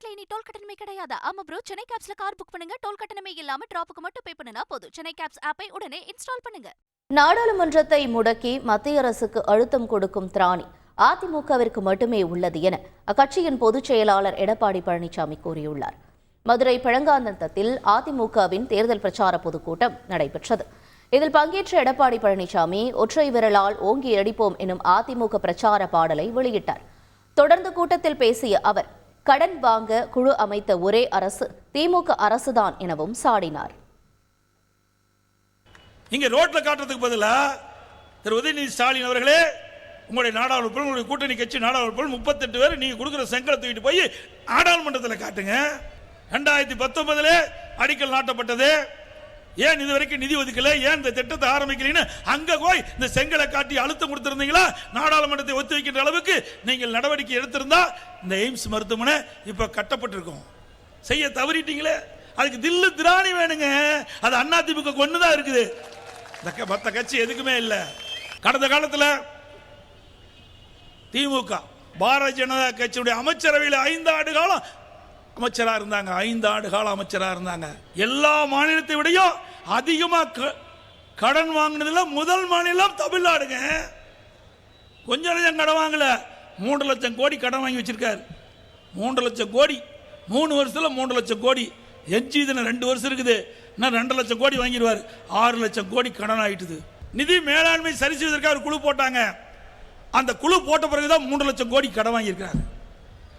தமிழ்நாட்டுல இனி டோல் கட்டணமே கிடையாது. ஆமா ப்ரோ சென்னை கேப்ஸ்ல கார் புக் பண்ணுங்க. டோல் கட்டணமே இல்லாம டிராப்புக்கு மட்டும் பே பண்ணுனா போதும். சென்னை கேப்ஸ் ஆப்பை உடனே இன்ஸ்டால் பண்ணுங்க. நாடாளுமன்றத்தை முடக்கி மத்திய அரசுக்கு அழுத்தம் கொடுக்கும் திராணி அதிமுகவிற்கு மட்டுமே உள்ளது என அக்கட்சியின் பொதுச் செயலாளர் எடப்பாடி பழனிசாமி கூறியுள்ளார். மதுரை பழங்காந்தத்தில் அதிமுகவின் தேர்தல் பிரச்சார பொதுக்கூட்டம் நடைபெற்றது. இதில் பங்கேற்ற எடப்பாடி பழனிசாமி ஒற்றை விரலால் ஓங்கி அடிப்போம் எனும் அதிமுக பிரச்சார பாடலை வெளியிட்டார். தொடர்ந்து கூட்டத்தில் பேசிய அவர் கடன் வாங்க குழு அமைத்த ஒரே அரசு திமுக அரசுதான் எனவும் சாடினார். இங்க ரோட்ல காட்டுறதுக்கு பதிலா திரு உதயநிதி ஸ்டாலின் அவர்களே உங்களுடைய நாடாளுமன்ற உங்களுடைய கூட்டணி கட்சி நாடாளுமன்ற முப்பத்தெட்டு பேர் நீங்க கொடுக்குற செங்கலை தூக்கிட்டு போய் நாடாளுமன்றத்தில் காட்டுங்க. ரெண்டாயிரத்தி பத்தொன்பதுல அடிக்கல் நாட்டப்பட்டது. ஏன் இது வரைக்கும் நிதி ஒதுக்கல? ஏன் இந்த திட்டத்தை ஆரம்பிக்கலன்னு? அங்க போய் இந்த செங்கலை காட்டி அழுத்தம் கொடுத்திருந்தீங்களா? நாடாளுமன்றத்தை ஒத்தி வைக்கின்ற அளவுக்கு நீங்கள் நடவடிக்கை எடுத்திருந்தா இந்த எய்ம்ஸ் மருத்துவமனை இப்ப கட்டப்பட்டிருக்கும். செய்ய தவறிட்டீங்களே? அதுக்கு தில்லு திராணி வேணுங்க. அது அண்ணா திமுக கொண்டு தான் இருக்குது. இந்த க- கட்சி எதுக்குமே இல்லை. கடந்த காலத்தில் திமுக பாரதிய ஜனதா கட்சியுடைய அமைச்சரவையில் ஐந்து ஆண்டு காலம் அமைச்சராக இருந்தாங்க. ஐந்து ஆண்டு காலம் அமைச்சராக இருந்தாங்க. எல்லா மாநிலத்தை விடையும் அதிகமாக க- கடன் வாங்கினதுல முதல் மாநிலம் தமிழ்நாடுங்க. கொஞ்சம் லட்சம் கடன் வாங்கல. மூன்று லட்சம் கோடி கடன் வாங்கி வச்சிருக்காரு. மூன்று லட்சம் கோடி. மூணு வருஷத்தில் மூன்று லட்சம் கோடி. எஞ்சி இதுல ரெண்டு வருஷம் இருக்குது. இன்னும் ரெண்டு லட்சம் கோடி வாங்கிடுவார். ஆறு லட்சம் கோடி கடன் ஆகிட்டுது நிதி மேலாண்மை சரி செய்வதற்காக ஒரு குழு போட்டாங்க. அந்த குழு போட்ட பிறகுதான் மூன்று லட்சம் கோடி கடன் வாங்கியிருக்கிறாங்க.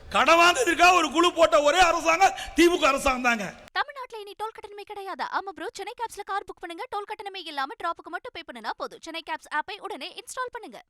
கடன் வாங்குறதுக்காக ஒரு குழு போட்ட ஒரே அரசாங்கம் திமுக அரசாங்கம் தாங்க தமிழ்நாட்டுல இனி டோல் கட்டணமே கிடையாது. ஆமா ப்ரோ சென்னை கேப்ஸ்ல கார் புக் பண்ணுங்க. டோல் கட்டணமே இல்லாம டிராப்புக்கு மட்டும் பே பண்ணுனா போதும். சென்னை கேப்ஸ் ஆப்பை உடனே இன்ஸ்டால் பண்ணுங்க.